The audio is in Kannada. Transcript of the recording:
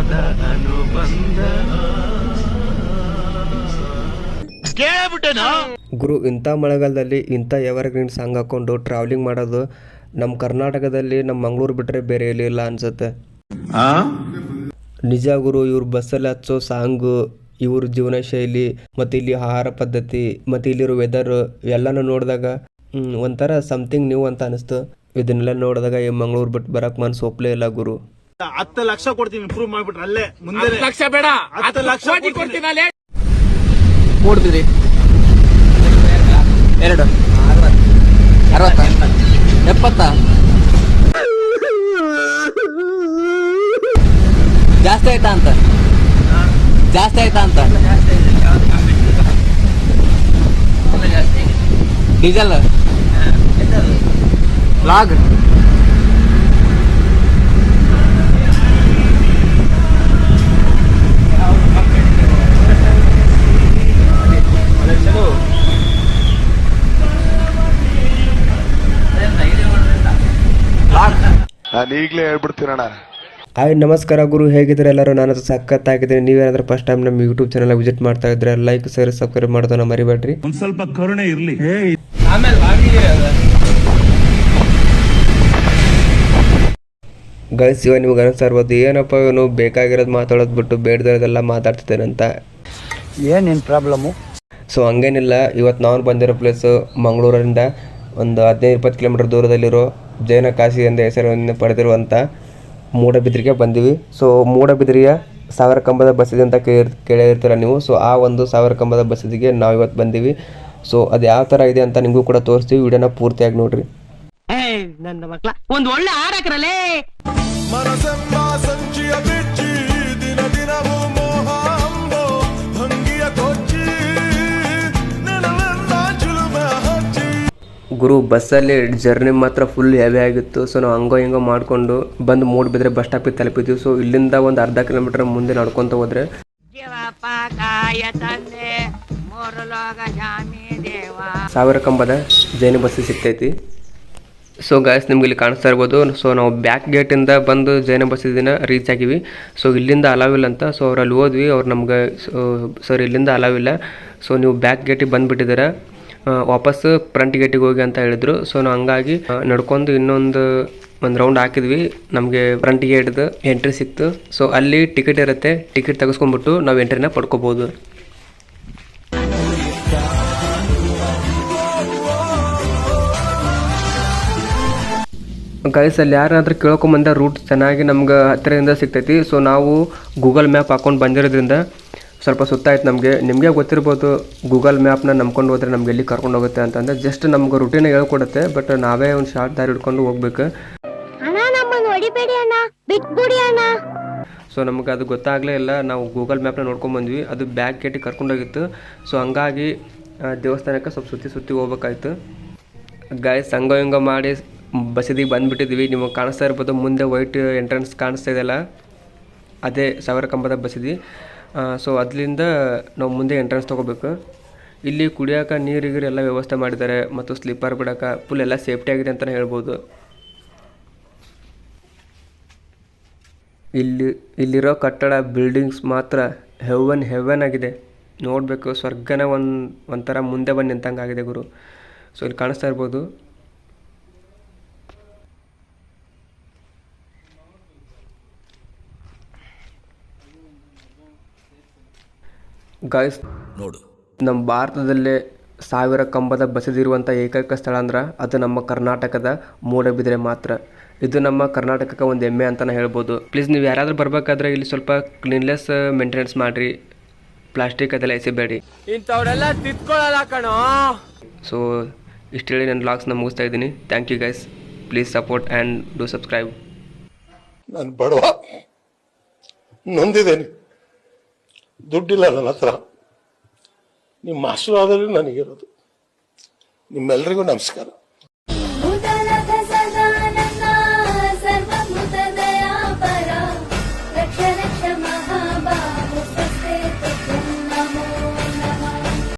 ಜನ್ಮದ ಅನುಬಂಧ ಗುರು ಇಂಥ ಮಳೆಗಾಲದಲ್ಲಿ ಇಂಥ ಎವರ್ಗ್ರೀನ್ ಸಾಂಗ್ ಹಾಕೊಂಡು ಟ್ರಾವೆಲಿಂಗ್ ಮಾಡೋದು ನಮ್ಮ ಕರ್ನಾಟಕದಲ್ಲಿ ನಮ್ಮ ಮಂಗಳೂರು ಬಿಟ್ಟರೆ ಬೇರೆ ಎಲ್ಲಿ ಇಲ್ಲ ಅನ್ಸುತ್ತೆ. ನಿಜ ಗುರು ಇವ್ರ ಬಸ್ಸಲ್ಲಿ ಹಚ್ಚೋ ಸಾಂಗು ಇವ್ರ ಜೀವನ ಶೈಲಿ ಮತ್ತು ಇಲ್ಲಿ ಆಹಾರ ಪದ್ಧತಿ ಮತ್ತು ಇಲ್ಲಿರೋ ವೆದರ್ ಎಲ್ಲನೂ ನೋಡಿದಾಗ ಹ್ಮ್, ಒಂಥರ ಸಮಥಿಂಗ್ ನ್ಯೂ ಅಂತ ಅನಿಸ್ತು. ಇದನ್ನೆಲ್ಲ ನೋಡಿದಾಗ ಈ ಮಂಗಳೂರು ಬಿಟ್ಟು ಬರಕ್ಕೆ ಮನಸ್ಸು ಒಪ್ಪಲೇ ಇಲ್ಲ ಗುರು. ಹತ್ತು ಲಕ್ಷ ಕೊಡ್ತೀನಿ ಇಂಪ್ರೂವ್ ಮಾಡ್ಬಿಟ್ರೆ ಅಲ್ಲೇ ಮುಂದೆ ಲಕ್ಷ ಬೇಡ. ಹತ್ತು ಲಕ್ಷ ಕೋಟಿ ಕೊಡ್ತೀನಿ. ಅಲ್ಲೇ ಎರಡು. ಅರವತ್ತ? ಎಪ್ಪತ್ತ? ಜಾಸ್ತಿ ಆಯ್ತಾ ಅಂತ? ಜಾಸ್ತಿ ಆಯ್ತಾ ಅಂತ? ಡೀಸೆಲ್? ಲಾಗ್? ನಾನು ಈಗಲೇ ಹೇಳ್ಬಿಡ್ತೀನಣ್ಣ. ಹಾಯ್ ನಮಸ್ಕಾರ ಗುರು ಹೇಗಿದ್ದಾರೆ ಎಲ್ಲರೂ? ನಾನು ಸಖತ್ತಾಗಿದ್ದೀನಿ. ನೀವೇನಾದ್ರೂ ಫಸ್ಟ್ ಟೈಮ್ ನಮ್ಮ ಯೂಟ್ಯೂಬ್ ಚಾನಲ್ ವಿಸಿಟ್ ಮಾಡ್ತಾ ಇದ್ರೆ ಲೈಕ್ ಶೇರ್ ಸಬ್ಸ್ಕ್ರೈಬ್ ಮಾಡೋದನ್ನ ಮರಿಬೇಡ್ರಿ. ಒಂದ್ ಸ್ವಲ್ಪ ಕರುಣೆ ಇರ್ಲಿ. ಗೈಸ್ ಇವಾಗ ನಿಮ್ಗೆ ಅನಿಸ್ತಾ ಇರ್ಬೋದು ಏನಪ್ಪ ಇವನು ಬೇಕಾಗಿರೋದು ಮಾತಾಡೋದು ಬಿಟ್ಟು ಬೇಡದಿರೋದೆಲ್ಲ ಮಾತಾಡ್ತಿದ್ದೇನೆ ಅಂತ. ಏನೇನು ಪ್ರಾಬ್ಲಮ್ಮು ಸೊ ಹಂಗೇನಿಲ್ಲ. ಇವತ್ತು ನಾನು ಬಂದಿರೋ ಪ್ಲೇಸು ಮಂಗಳೂರಿಂದ ಒಂದು ಹದಿನೈದು ಇಪ್ಪತ್ತು ಕಿಲೋಮೀಟರ್ ದೂರದಲ್ಲಿರೋ ಜೈನ ಕಾಶಿ ಎಂದ ಹೆಸರನ್ನು ಪಡೆದಿರುವಂಥ ಮೂಡಬಿದ್ರಿಗೆ ಬಂದಿವಿ. ಸೊ ಮೂಡಬಿದ್ರಿಯ ಸಾವಿರ ಕಂಬದ ಬಸದಿ ಅಂತ ಕೇಳಿ ಕೇಳಿರ್ತೀರ ನೀವು. ಸೊ ಆ ಒಂದು ಸಾವಿರ ಕಂಬದ ಬಸದಿಗೆ ನಾವು ಇವತ್ತು ಬಂದೀವಿ. ಸೊ ಅದು ಯಾವ ಥರ ಇದೆ ಅಂತ ನಿಮಗೂ ಕೂಡ ತೋರಿಸ್ತೀವಿ. ವಿಡಿಯೋನ ಪೂರ್ತಿಯಾಗಿ ನೋಡ್ರಿ. ನನ್ನ ಮಕ್ಕಳ ಒಂದು ಒಳ್ಳೆ ಆಡಕ್ರಲೇ ಗುರು ಬಸ್ಸಲ್ಲಿ ಜರ್ನಿ ಮಾತ್ರ ಫುಲ್ ಹೆವಿ ಆಗಿತ್ತು. ಸೊ ನಾವು ಹಂಗೋ ಹಿಂಗೋ ಮಾಡಿಕೊಂಡು ಬಂದು ಮೂಡ್ಬಿದ್ರೆ ಬಸ್ ಸ್ಟಾಪಿಗೆ ತಲುಪಿದ್ವಿ. ಸೊ ಇಲ್ಲಿಂದ ಒಂದು ಅರ್ಧ ಕಿಲೋಮೀಟರ್ ಮುಂದೆ ನಡ್ಕೊತ ಹೋದ್ರೆ ಸಾವಿರ ಕಂಬದ ಜೈನ ಬಸ್ ಸಿಗ್ತೈತಿ. ಸೊ ಗಾಯ್ಸ್ ನಿಮ್ಗೆ ಇಲ್ಲಿ ಕಾಣಿಸ್ತಾ ಇರ್ಬೋದು. ಸೊ ನಾವು ಬ್ಯಾಕ್ ಗೇಟಿಂದ ಬಂದು ಜೈನ ಬಸ್ಸಿದಿನ ರೀಚ್ ಆಗಿವಿ. ಸೊ ಇಲ್ಲಿಂದ ಅಲಾವಿಲ್ಲ ಅಂತ. ಸೊ ಅವ್ರಲ್ಲಿ ಹೋದ್ವಿ. ಅವ್ರು ನಮ್ಗೆ ಸರ್ ಇಲ್ಲಿಂದ ಅಲಾವಿಲ್ಲ ಸೊ ನೀವು ಬ್ಯಾಕ್ ಗೇಟಿಗೆ ಬಂದುಬಿಟ್ಟಿದ್ದೀರ. ವಾಪಸ್ ಫ್ರಂಟ್ ಗೇಟಿಗೆ ಹೋಗಿ ಅಂತ ಹೇಳಿದ್ರು. ಸೊ ನಾವು ಹಂಗಾಗಿ ನಡ್ಕೊಂಡು ಇನ್ನೊಂದು, ಒಂದು ರೌಂಡ್ ಹಾಕಿದ್ವಿ. ನಮಗೆ ಫ್ರಂಟ್ ಗೇಟ್ದು ಎಂಟ್ರಿ ಸಿಕ್ತು. ಸೊ ಅಲ್ಲಿ ಟಿಕೆಟ್ ಇರುತ್ತೆ. ಟಿಕೆಟ್ ತೆಗೆಸ್ಕೊಂಡ್ಬಿಟ್ಟು ನಾವು ಎಂಟ್ರಿನ ಪಡ್ಕೋಬೋದು. ಗೈಸ್ ಅಲ್ಲಿ ಯಾರಾದ್ರೂ ಕೇಳ್ಕೊಂಬಂದ ರೂಟ್ ಚೆನ್ನಾಗಿ ನಮ್ಗೆ ಹತ್ತಿರದಿಂದ ಸಿಗ್ತೈತಿ. ಸೊ ನಾವು ಗೂಗಲ್ ಮ್ಯಾಪ್ ಹಾಕೊಂಡು ಬಂದಿರೋದ್ರಿಂದ ಸ್ವಲ್ಪ ಸುತ್ತಾಯ್ತು ನಮಗೆ. ನಿಮಗೆ ಗೊತ್ತಿರ್ಬೋದು ಗೂಗಲ್ ಮ್ಯಾಪ್ನ ನಂಬ್ಕೊಂಡು ಹೋದ್ರೆ ನಮ್ಗೆ ಎಲ್ಲಿ ಕರ್ಕೊಂಡು ಹೋಗುತ್ತೆ ಅಂತಂದ್ರೆ ಜಸ್ಟ್ ನಮ್ಗೆ ರುಟೀನ್ ಹೇಳ್ಕೊಡುತ್ತೆ ಬಟ್ ನಾವೇ ಒಂದು ಶಾರ್ಟ್ ದಾರಿ ಹಿಡ್ಕೊಂಡು ಹೋಗ್ಬೇಕು. ಸೊ ನಮ್ಗೆ ಅದು ಗೊತ್ತಾಗಲೇ ಇಲ್ಲ ನಾವು ಗೂಗಲ್ ಮ್ಯಾಪ್ನ ನೋಡ್ಕೊಂಡು ಬಂದ್ವಿ ಅದು ಬ್ಯಾಗ್ ಕೇಟಿಗೆ ಕರ್ಕೊಂಡೋಗಿತ್ತು ಸೊ ಹಂಗಾಗಿ ದೇವಸ್ಥಾನಕ್ಕೆ ಸ್ವಲ್ಪ ಸುತ್ತಿ ಸುತ್ತಿ ಹೋಗ್ಬೇಕಾಯ್ತು. ಗಾಯ ಸಂಘ ಹಿಂಗ ಮಾಡಿ ಬಸದಿಗೆ ಬಂದುಬಿಟ್ಟಿದ್ವಿ. ನಿಮಗೆ ಕಾಣಿಸ್ತಾ ಇರ್ಬೋದು ಮುಂದೆ ವೈಟ್ ಎಂಟ್ರೆನ್ಸ್ ಕಾಣಿಸ್ತಾ ಇದೆಯಲ್ಲ ಅದೇ ಸಾವಿರ ಕಂಬದ ಬಸದಿ ಸೊ ಅದರಿಂದ ನಾವು ಮುಂದೆ ಎಂಟ್ರೆನ್ಸ್ ತೊಗೋಬೇಕು. ಇಲ್ಲಿ ಕುಡಿಯೋಕೆ ನೀರಿಗಿರಿ ಎಲ್ಲ ವ್ಯವಸ್ಥೆ ಮಾಡಿದ್ದಾರೆ ಮತ್ತು ಸ್ಲೀಪರ್ ಬಿಡೋಕೆ ಫುಲ್ ಎಲ್ಲ ಸೇಫ್ಟಿ ಆಗಿದೆ ಅಂತಲೇ ಹೇಳ್ಬೋದು. ಇಲ್ಲಿ, ಇಲ್ಲಿರೋ ಕಟ್ಟಡ ಬಿಲ್ಡಿಂಗ್ಸ್ ಮಾತ್ರ ಹೆವನ್ ಹೆವನ್ ಆಗಿದೆ. ನೋಡಬೇಕು, ಸ್ವರ್ಗನ ಒಂದು, ಒಂಥರ ಮುಂದೆ ಬಂದು ನಿಂತಂಗೆ ಆಗಿದೆ ಗುರು. ಸೊ ಇಲ್ಲಿ ಕಾಣಿಸ್ತಾ ಇರ್ಬೋದು. ಗಾಯ್ಸ್ ನೋಡು. ನಮ್ಮ ಭಾರತದಲ್ಲೇ ಸಾವಿರ ಕಂಬದ ಬಸದಿರುವಂಥ ಏಕೈಕ ಸ್ಥಳ ಅಂದ್ರೆ ಅದು ನಮ್ಮ ಕರ್ನಾಟಕದ ಮೂಡಬಿದ್ರೆ ಮಾತ್ರ. ಇದು ನಮ್ಮ ಕರ್ನಾಟಕಕ್ಕೆ ಒಂದು ಹೆಮ್ಮೆ ಅಂತಲೇ ಹೇಳ್ಬೋದು. ಪ್ಲೀಸ್ ನೀವು ಯಾರಾದರೂ ಬರಬೇಕಾದ್ರೆ ಇಲ್ಲಿ ಸ್ವಲ್ಪ ಕ್ಲೀನ್ಲೆಸ್ ಮೇಂಟೆನೆನ್ಸ್ ಮಾಡಿರಿ. ಪ್ಲಾಸ್ಟಿಕ್ ಅದೆಲ್ಲ ಎಸಿಬೇಡಿ. ಇಂಥವರೆಲ್ಲ ತಿದ್ಕೊಳ್ಳಲ್ಲ ಕಣೋ. ಸೊ ಇಷ್ಟು ಹೇಳಿ ನನ್ನ ಲಾಗ್ಸ್ನ ಮುಗಿಸ್ತಾ ಇದ್ದೀನಿ. Thank you guys please support and do subscribe ನಾನು ಬಡವ. ನೊಂದಿದ್ದೇನೆ. ದುಡ್ಡಿಲ್ಲ ನನ್ನ ಹತ್ರ. ನಿಮ್ಮ ಆಶೀರ್ವಾದವೇ ನನಗಿರೋದು. ನಿಮ್ಮೆಲ್ಲರಿಗೂ ನಮಸ್ಕಾರ.